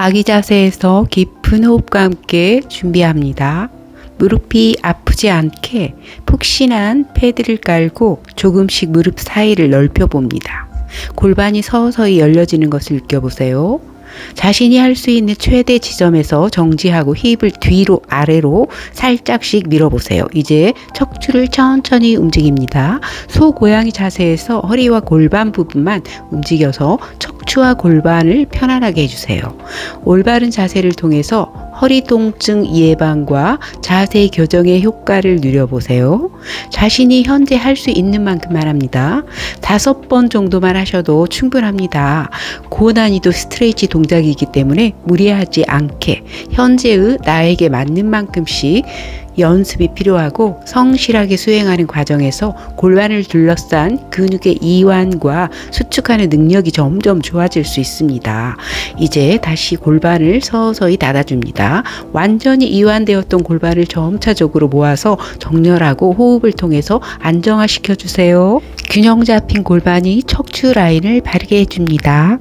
아기 자세에서 깊은 호흡과 함께 준비합니다. 무릎이 아프지 않게 푹신한 패드를 깔고 조금씩 무릎 사이를 넓혀 봅니다. 골반이 서서히 열려지는 것을 느껴보세요. 자신이 할 수 있는 최대 지점에서 정지하고 힙을 뒤로 아래로 살짝씩 밀어보세요. 이제 척추를 천천히 움직입니다. 소 고양이 자세에서 허리와 골반 부분만 움직여서 척 추와 골반을 편안하게 해주세요. 올바른 자세를 통해서 허리 통증 예방과 자세 교정의 효과를 누려보세요. 자신이 현재 할 수 있는 만큼만 합니다. 다섯 번 정도만 하셔도 충분합니다. 고난이도 스트레이치 동작이기 때문에 무리하지 않게 현재의 나에게 맞는 만큼씩 연습이 필요하고 성실하게 수행하는 과정에서 골반을 둘러싼 근육의 이완과 수축하는 능력이 점점 좋아질 수 있습니다. 이제 다시 골반을 서서히 닫아줍니다. 완전히 이완되었던 골반을 점차적으로 모아서 정렬하고 호흡을 통해서 안정화시켜 주세요. 균형 잡힌 골반이 척추 라인을 바르게 해줍니다.